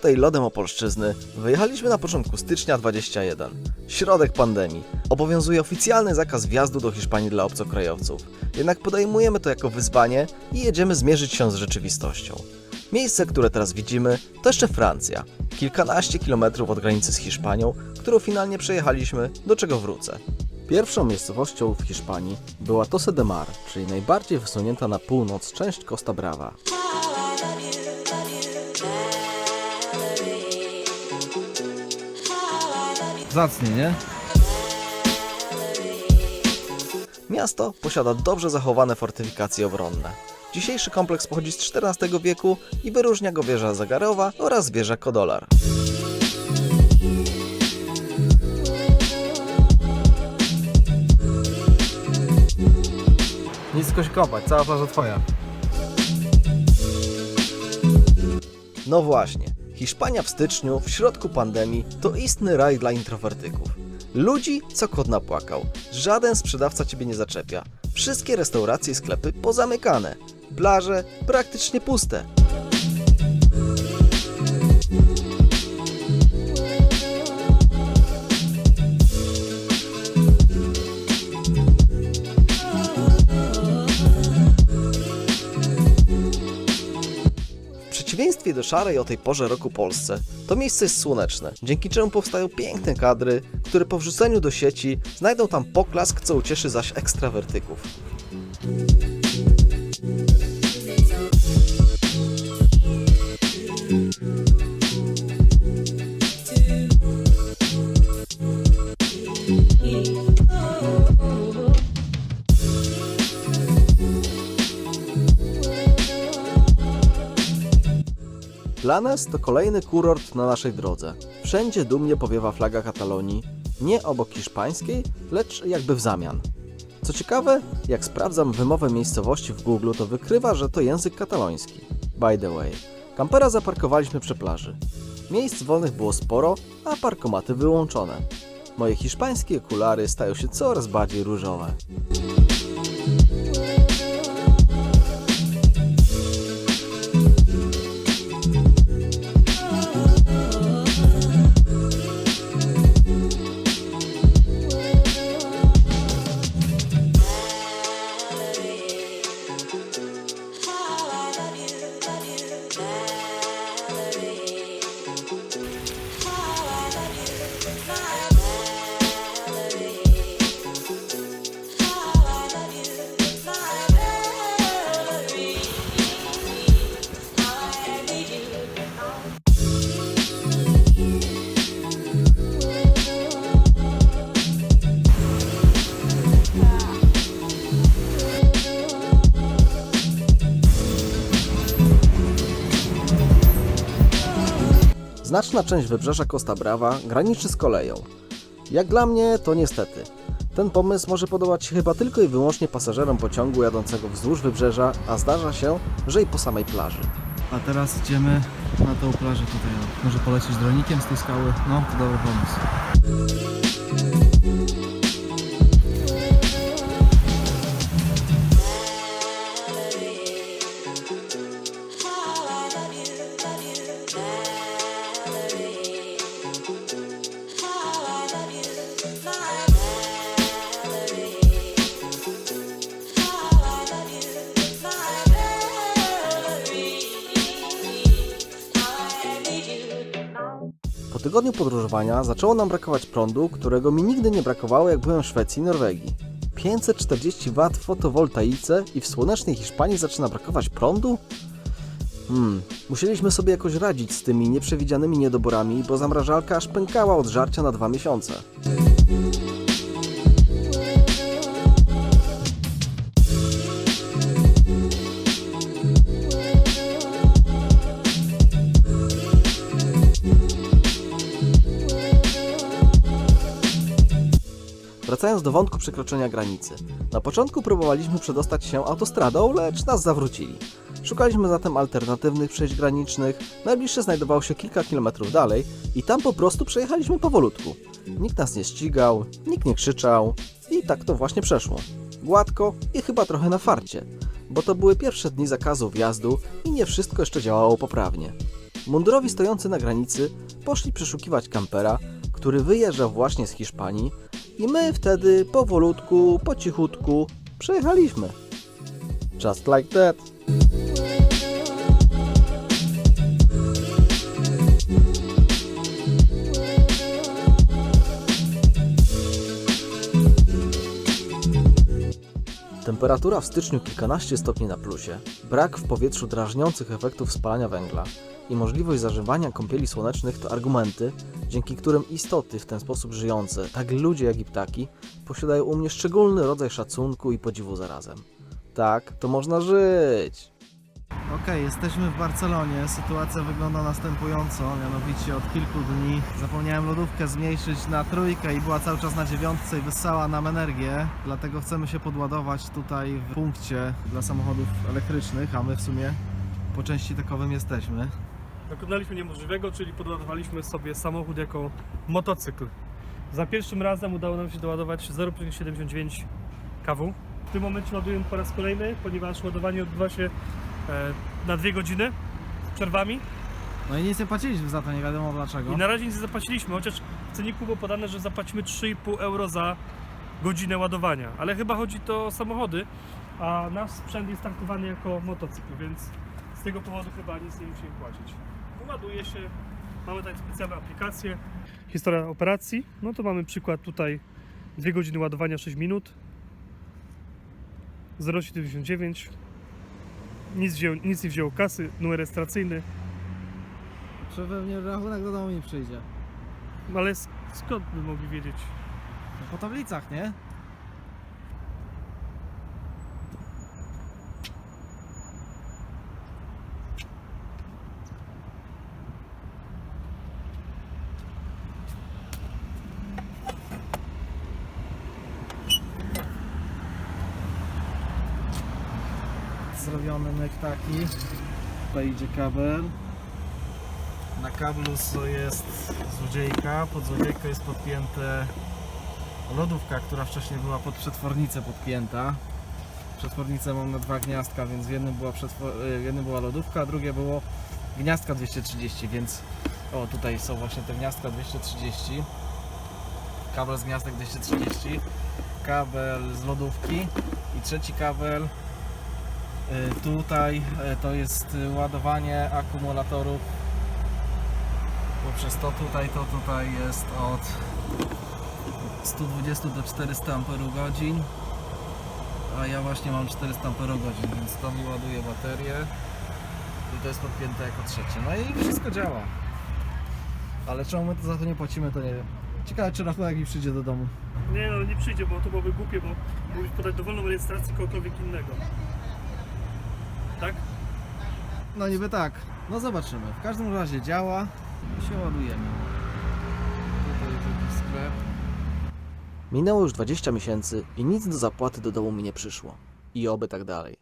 Ze skutej lodem Opolszczyzny wyjechaliśmy na początku stycznia 21. Środek pandemii. Obowiązuje oficjalny zakaz wjazdu do Hiszpanii dla obcokrajowców. Jednak podejmujemy to jako wyzwanie i jedziemy zmierzyć się z rzeczywistością. Miejsce, które teraz widzimy, to jeszcze Francja. Kilkanaście kilometrów od granicy z Hiszpanią, którą finalnie przejechaliśmy, do czego wrócę. Pierwszą miejscowością w Hiszpanii była Tosse de Mar, czyli najbardziej wysunięta na północ część Costa Brava. Zacnie, nie? Miasto posiada dobrze zachowane fortyfikacje obronne. Dzisiejszy kompleks pochodzi z XIV wieku i wyróżnia go wieża zagarowa oraz wieża Kodolar. Nisko się kopać, cała plaża twoja. No właśnie, Hiszpania w styczniu, w środku pandemii, to istny raj dla introwertyków. Ludzi, co kot napłakał. Żaden sprzedawca ciebie nie zaczepia. Wszystkie restauracje i sklepy pozamykane. Plaże praktycznie puste. Do szarej o tej porze roku Polsce, to miejsce jest słoneczne, dzięki czemu powstają piękne kadry, które po wrzuceniu do sieci znajdą tam poklask, co ucieszy zaś ekstrawertyków. Planes to kolejny kurort na naszej drodze. Wszędzie dumnie powiewa flaga Katalonii, nie obok hiszpańskiej, lecz jakby w zamian. Co ciekawe, jak sprawdzam wymowę miejscowości w Google, to wykrywa, że to język kataloński. By the way, kampera zaparkowaliśmy przy plaży. Miejsc wolnych było sporo, a parkomaty wyłączone. Moje hiszpańskie okulary stają się coraz bardziej różowe. Znaczna część wybrzeża Costa Brava graniczy z koleją. Jak dla mnie, to niestety. Ten pomysł może podobać się chyba tylko i wyłącznie pasażerom pociągu jadącego wzdłuż wybrzeża, a zdarza się, że i po samej plaży. A teraz idziemy na tą plażę tutaj. Może polecieć dronikiem z tej skały? No, to dobry pomysł. Podróżowania zaczęło nam brakować prądu, którego mi nigdy nie brakowało jak byłem w Szwecji i Norwegii. 540 W w fotowoltaice i w słonecznej Hiszpanii zaczyna brakować prądu? Hmm, musieliśmy sobie jakoś radzić z tymi nieprzewidzianymi niedoborami, bo zamrażalka aż pękała od żarcia na dwa miesiące. Wracając do wątku przekroczenia granicy. Na początku próbowaliśmy przedostać się autostradą, lecz nas zawrócili. Szukaliśmy zatem alternatywnych przejść granicznych, najbliższe znajdowało się kilka kilometrów dalej i tam po prostu przejechaliśmy powolutku. Nikt nas nie ścigał, nikt nie krzyczał i tak to właśnie przeszło. Gładko i chyba trochę na farcie, bo to były pierwsze dni zakazu wjazdu i nie wszystko jeszcze działało poprawnie. Mundurowi stojący na granicy poszli przeszukiwać kampera, który wyjeżdżał właśnie z Hiszpanii i my wtedy powolutku, po cichutku przejechaliśmy. Just like that. Temperatura w styczniu kilkanaście stopni na plusie, brak w powietrzu drażniących efektów spalania węgla i możliwość zażywania kąpieli słonecznych to argumenty, dzięki którym istoty w ten sposób żyjące, tak ludzie jak i ptaki, posiadają u mnie szczególny rodzaj szacunku i podziwu zarazem. Tak, to można żyć. Okej, jesteśmy w Barcelonie. Sytuacja wygląda następująco. Mianowicie od kilku dni zapomniałem lodówkę zmniejszyć na trójkę i była cały czas na dziewiątce i wyssała nam energię. Dlatego chcemy się podładować tutaj w punkcie dla samochodów elektrycznych, a my w sumie po części takowym jesteśmy. Dokonaliśmy niemożliwego, czyli podładowaliśmy sobie samochód jako motocykl. Za pierwszym razem udało nam się doładować 0,79 kW. W tym momencie ładujemy po raz kolejny, ponieważ ładowanie odbywa się e, na dwie godziny z przerwami No i nic nie płaciliśmy za to, nie wiadomo dlaczego. i na razie nic nie zapłaciliśmy, chociaż w ceniku było podane, że zapłacimy 3,5 euro za godzinę ładowania. Ale chyba chodzi to o samochody, a nasz sprzęt jest traktowany jako motocykl, więc z tego powodu chyba nic nie musimy płacić. Ładuje się, mamy tutaj specjalną aplikację. Historia operacji, no to mamy przykład tutaj 2 godziny ładowania 6 minut 0,79 nic, wziął, nic nie wzięło kasy, numer rejestracyjny, Że pewnie rachunek do domu nie przyjdzie. no ale sk- skąd by mogli wiedzieć? No po tablicach, nie? Myk taki. Tutaj idzie kabel. Na kablu jest złodziejka, pod złodziejką jest podpięte lodówka, która wcześniej była pod przetwornicę podpięta. Przetwornicę mam na dwa gniazdka, więc w jednym była, y, w jednym była lodówka, a drugie było gniazdka 230, więc o tutaj są właśnie te gniazdka 230. Kabel z gniazdek 230, kabel z lodówki i trzeci kabel tutaj y, to jest ładowanie akumulatorów poprzez to tutaj, to tutaj jest od 120 do 400 Ah a ja właśnie mam 400 Ah, więc to mi ładuje baterię i to jest podpięte jako trzecie. No i wszystko działa. Ale czemu my to za to nie płacimy, to nie wiem. Ciekawe czy rachunek mi przyjdzie do domu. Nie no, nie przyjdzie, bo to byłoby głupie, bo mógłbyś podać dowolną rejestrację kogokolwiek innego. Tak? No niby tak. No zobaczymy. W każdym razie działa. I się ładujemy. Tutaj taki sklep. Minęło już 20 miesięcy i nic do zapłaty do domu mi nie przyszło. I oby tak dalej.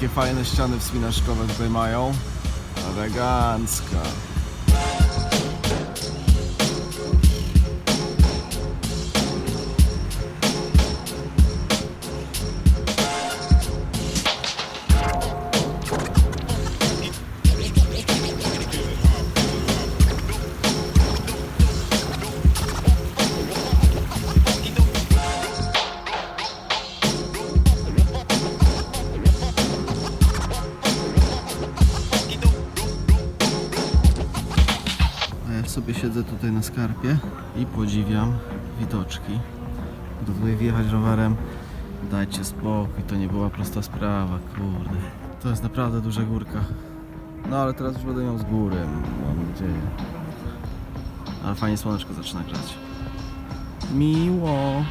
Jakie fajne ściany wspinaczkowe tutaj mają. Elegancka. Tutaj na skarpie i podziwiam widoczki. Do tutaj wjechać rowerem, dajcie spokój, to nie była prosta sprawa, kurde. To jest naprawdę duża górka. No ale teraz już będę ją z góry, mam nadzieję. Ale fajnie słoneczko zaczyna grać. Miło.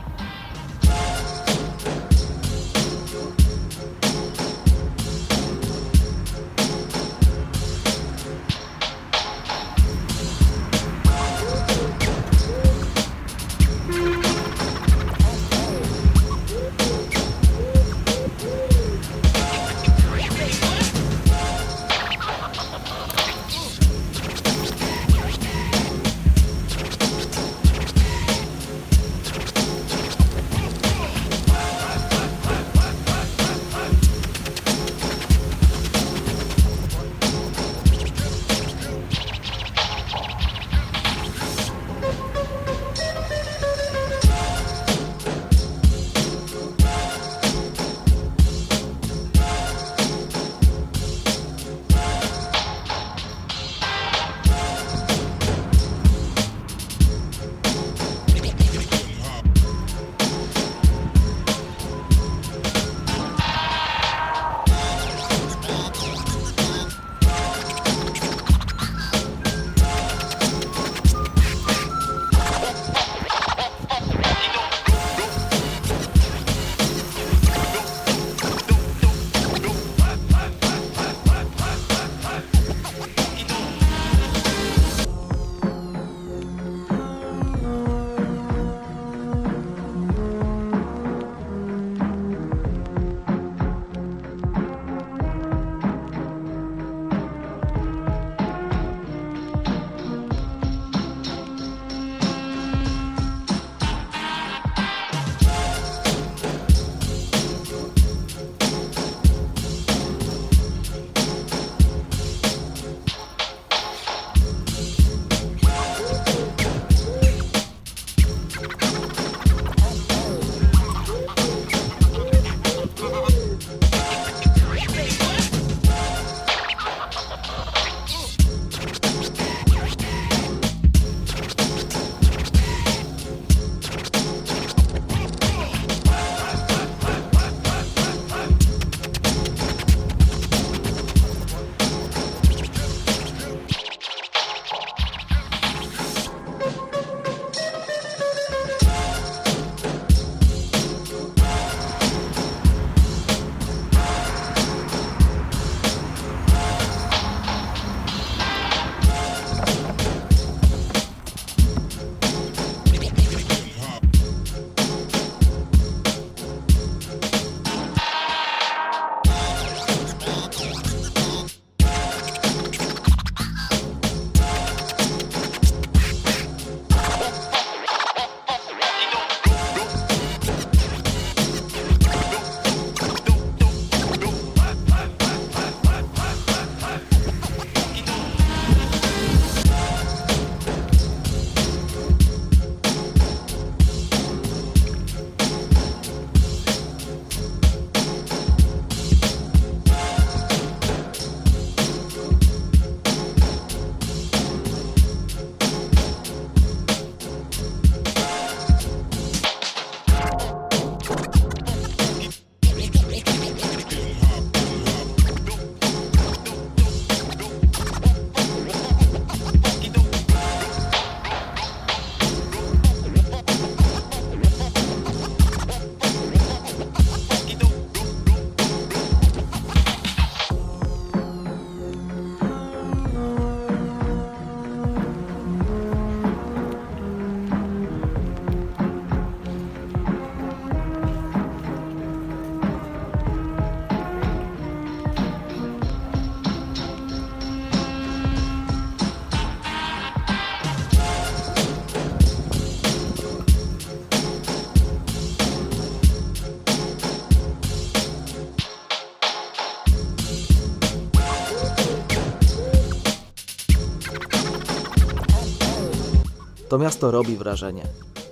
To miasto robi wrażenie.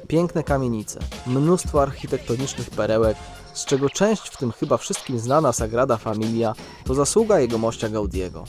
Piękne kamienice, mnóstwo architektonicznych perełek, z czego część, w tym chyba wszystkim znana Sagrada Familia, to zasługa jego mościa Gaudiego.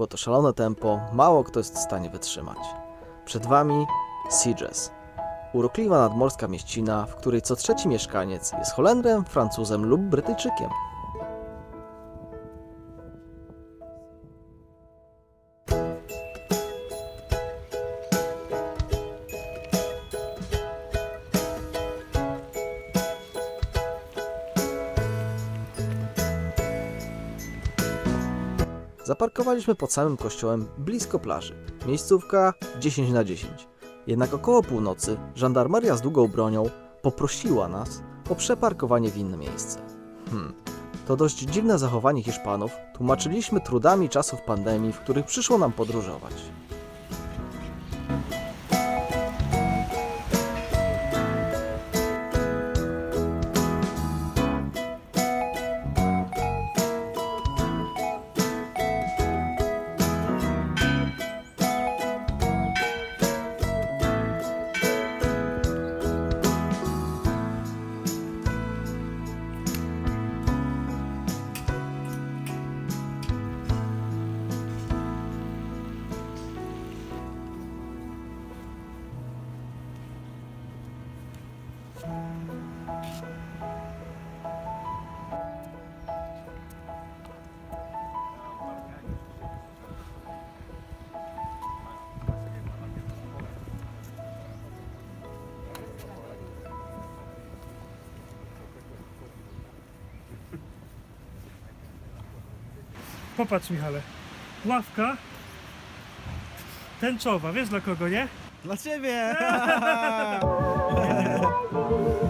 Bo to szalone tempo mało kto jest w stanie wytrzymać. Przed Wami Sieges. Urokliwa nadmorska mieścina, w której co trzeci mieszkaniec jest Holendrem, Francuzem lub Brytyjczykiem. Zaparkowaliśmy pod samym kościołem blisko plaży. Miejscówka 10 na 10. Jednak około północy żandarmeria z długą bronią poprosiła nas o przeparkowanie w inne miejsce. Hmm, to dość dziwne zachowanie Hiszpanów tłumaczyliśmy trudami czasów pandemii, w których przyszło nam podróżować. Popatrz Michale, ławka tęczowa, wiesz dla kogo, nie? Dla ciebie!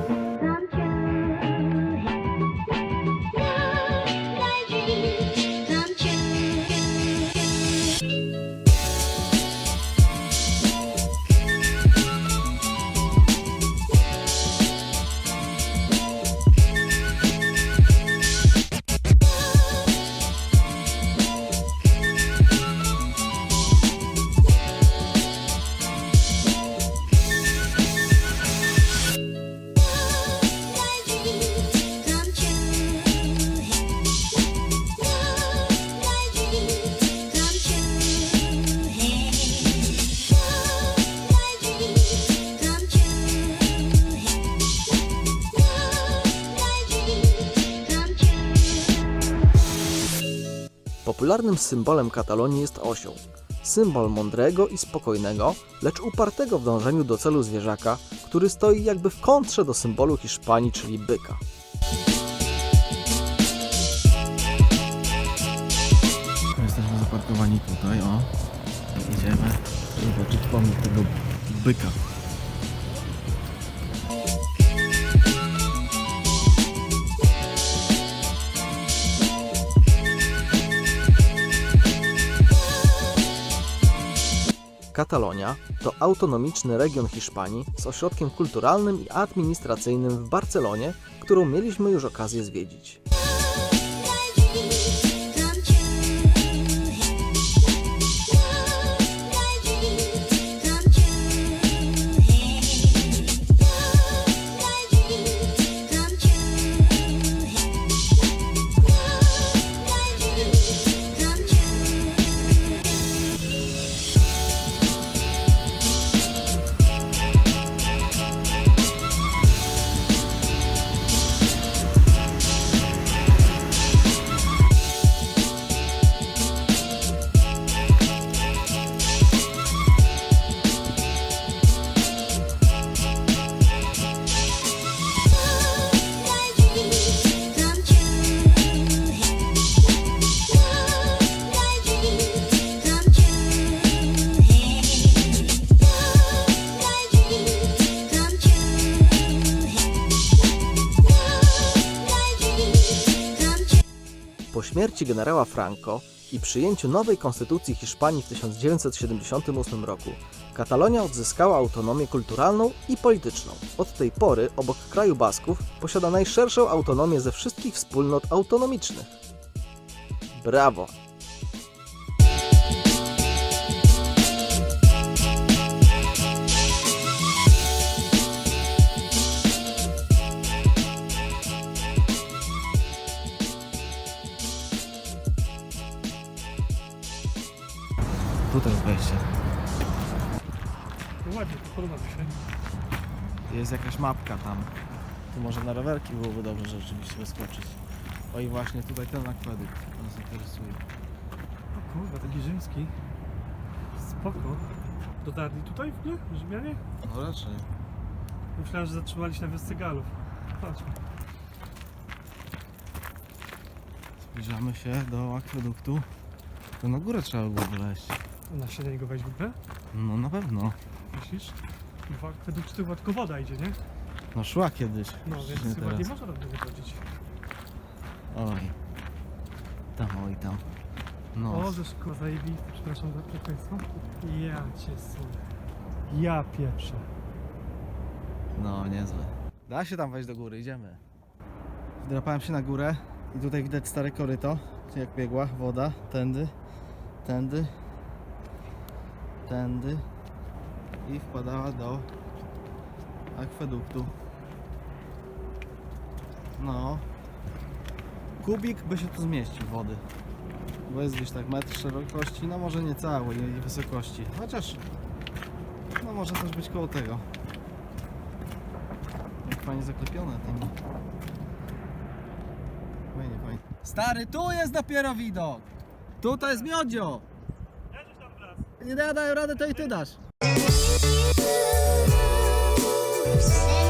Popularnym symbolem Katalonii jest osioł. Symbol mądrego i spokojnego, lecz upartego w dążeniu do celu zwierzaka, który stoi jakby w kontrze do symbolu Hiszpanii, czyli byka. Jesteśmy zaparkowani tutaj, o. Idziemy zobaczyć pomnik tego byka. Katalonia to autonomiczny region Hiszpanii z ośrodkiem kulturalnym i administracyjnym w Barcelonie, którą mieliśmy już okazję zwiedzić. Śmierci generała Franco i przyjęciu nowej konstytucji Hiszpanii w 1978 roku, Katalonia odzyskała autonomię kulturalną i polityczną. Od tej pory, obok kraju Basków, posiada najszerszą autonomię ze wszystkich wspólnot autonomicznych. Brawo! Jest mapka tam. Tu może na rowerki byłoby dobrze rzeczywiście wyskoczyć. O i właśnie tutaj ten akwedukt nas interesuje. O kurwa, taki rzymski. Spoko. Dotarli tutaj w ogóle? Rzymianie? No raczej. Myślałem, że zatrzymali się na wiosce Galów. Chodźmy. Zbliżamy się do akweduktu. To na górę trzeba było wyleźć. Na się na niego wejść w ogóle? No na pewno. Myślisz? Chyba według tyłu tylko woda idzie, nie? No szła kiedyś. No więc nie chyba nie teraz. można tego chodzić. Oj. Tam, oj tam. No. O, ze szkoła zajebisty, przepraszam za przekleństwo. Ja cię słuchaj. Ja pieprzę. No, niezłe. Da się tam wejść do góry, idziemy. Wdrapałem się na górę i tutaj widać stare koryto, jak biegła woda, tędy, tędy, tędy i wpadała do akweduktu. No, kubik by się tu zmieścił wody, bo jest gdzieś tak metr szerokości, no może nie całej i wysokości, chociaż no może też być koło tego. Jak fajnie zaklepione tymi. Fajnie, fajnie. Stary, tu jest dopiero widok! Tutaj jest miodzio! Jedziesz tam wraz. Nie da, dają radę, to i ty dasz. You Ooh,